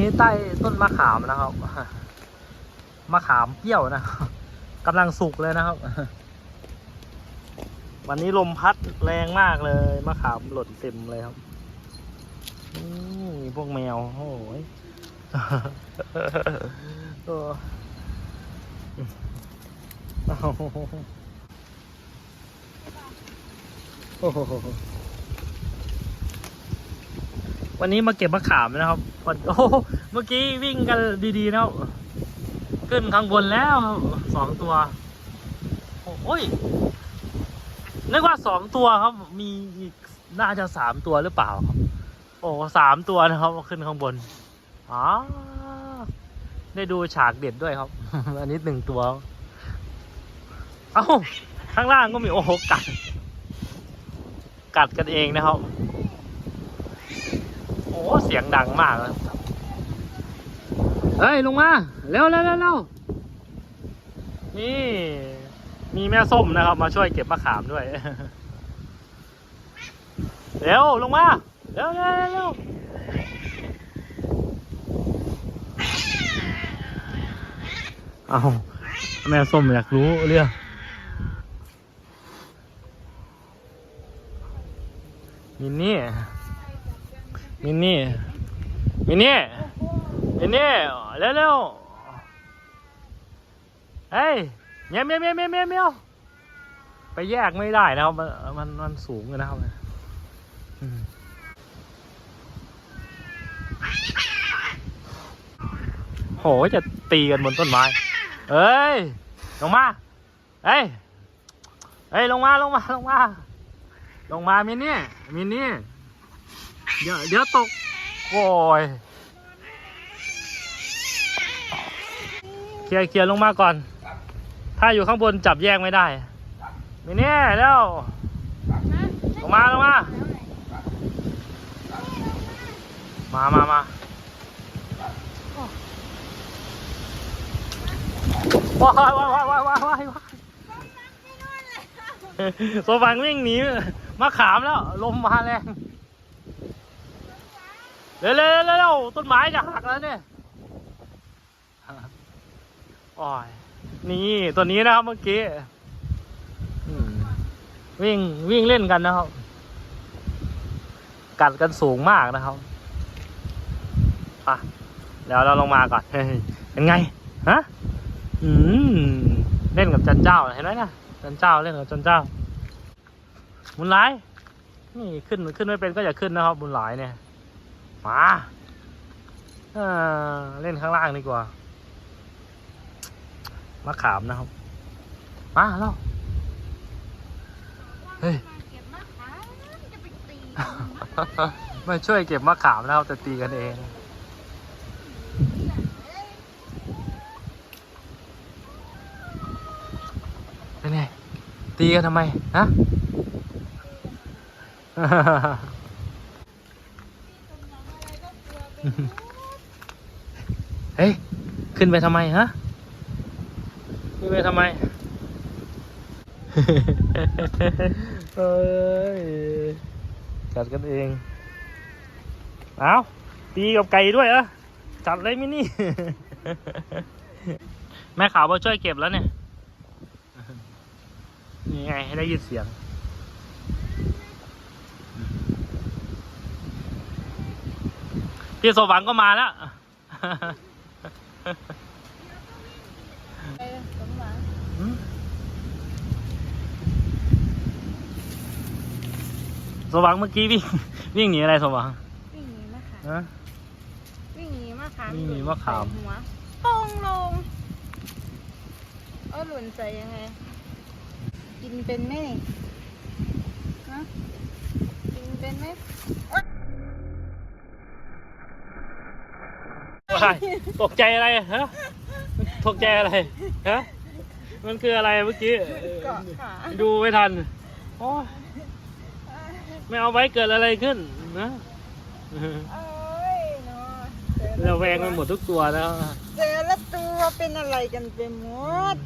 นี้ใต้ต้นมะขามนะครับ มะขามเปรี้ยวนะกำลังสุกเลยนะครับ วันนี้ลมพัดแรงมากเลย มะขามหล่นเต็มเลยครับมีพวกแมวโอ้ยโอ้โห วันนี้มาเก็บมะขามนะครับโอ้เมื่อกี้วิ่งกันดีๆนะครับขึ้นข้างบนแล้วครับสองตัว โอ้ยนึกว่าสองตัวครับ มีอีกน่าจะสามตัวหรือเปล่าครับ โอ้สามตัวนะครับขึ้นข้างบนอ๋อได้ดูฉากเด็ดด้วยครับ อันนี้หนึ่งตัว เอ้า ข้างล่างก็มีโอ้โหกัด กัดกันเองนะครับ อ้เสียงดังมากเลยเฮ้ยลงมาเร็วเร็วเร็วเร็วนี่มีแม่ส้มนะครับ มาช่วยเก็บมะขามด้วยเร็วลงมาเร็วเร็วเร็วเร็วเอาแม่ส้มอยากรู้เรื่องมินนี่ มินนี่มินนี่มินนี่เร็วเร็วเฮ้ยเมียวเมียวเมียวเมียวเมียวเมียวไปแยกไม่ได้นะครับมันมันมันสูงนะครับโหจะตีกันบนต้นไม้ เอ้ย ลงมา เอ้ย เอ้ย ลงมา ลงมา ลงมา ลงมามินนี่มินนี่ เดี๋ยวเดี๋ยวตก โอ้ยเคลียร์เคลียร์ลงมาก่อน ถ้าอยู่ข้างบนจับแยกไม่ได้มินนี่แล้วลงมาลงมา มามามาว้ายว้ายว้ายว้ายว้ายว้ายว้ายโซฟังวิ่งหนีมาขามแล้ว ลมมาแรง เร็วเร็วเร็วต้นไม้จะหักแล้วเนี่ยโอ้ยนี่ตัวนี้นะครับเมื่อกี้วิ่งวิ่งเล่นกันนะครับ กัดกันสูงมากนะครับอะเดี๋ยวเราลงมาก่อนเฮ้ยเป็นไงฮะอืมเล่นกับจันเจ้าเห็นไหมนะจันเจ้าเล่นกับจันเจ้าบุญหลาย นี่ขึ้นขึ้นไม่เป็นก็อย่าขึ้นนะครับบุญหลายเนี่ย มาเล่นข้างล่างดีกว่ามาขามนะครับ มาแล้วเฮ้ยมามจะไม่ช่วยเก็บมะขามนะครับแต่ตีกันเองเป็นไงตีกันทำไม ฮะ เฮ้ย ขึ้นไปทำไมฮะ ขึ้นไปทำไม เอ้ยกัดกันเอง เอาตีกับไก่ด้วยเหรอ จัดเลยมินี่ แม่ขาวมาช่วยเก็บแล้วเนี่ย นี่ไง ให้ได้ยินเสียง พี่โซฟังก็มาแล้วเออสมหวังหืมโซวังเมื่อกี้วิ่งวิ่งหนีอะไรโซวังวิ่งหนีมะขามฮะ วิ่งหนีมะขามวิ่งหนีมะขาม ใส่หัวโป้งลงเออหล่นใส่ยังไง กินเป็นไหมนี่ฮะกินเป็นไหม อะไรตกใจอะไรฮะตกใจอะไรฮะมันคืออะไรเมื่อกี้ดูไม่ทันโอ้ไม่เอาไว้เกิดอะไรขึ้นนะเอ้ยเนาแต่เราแวงกันหมดทุกตัวแล้วแต่ละตัวเป็นอะไรกันไปหมด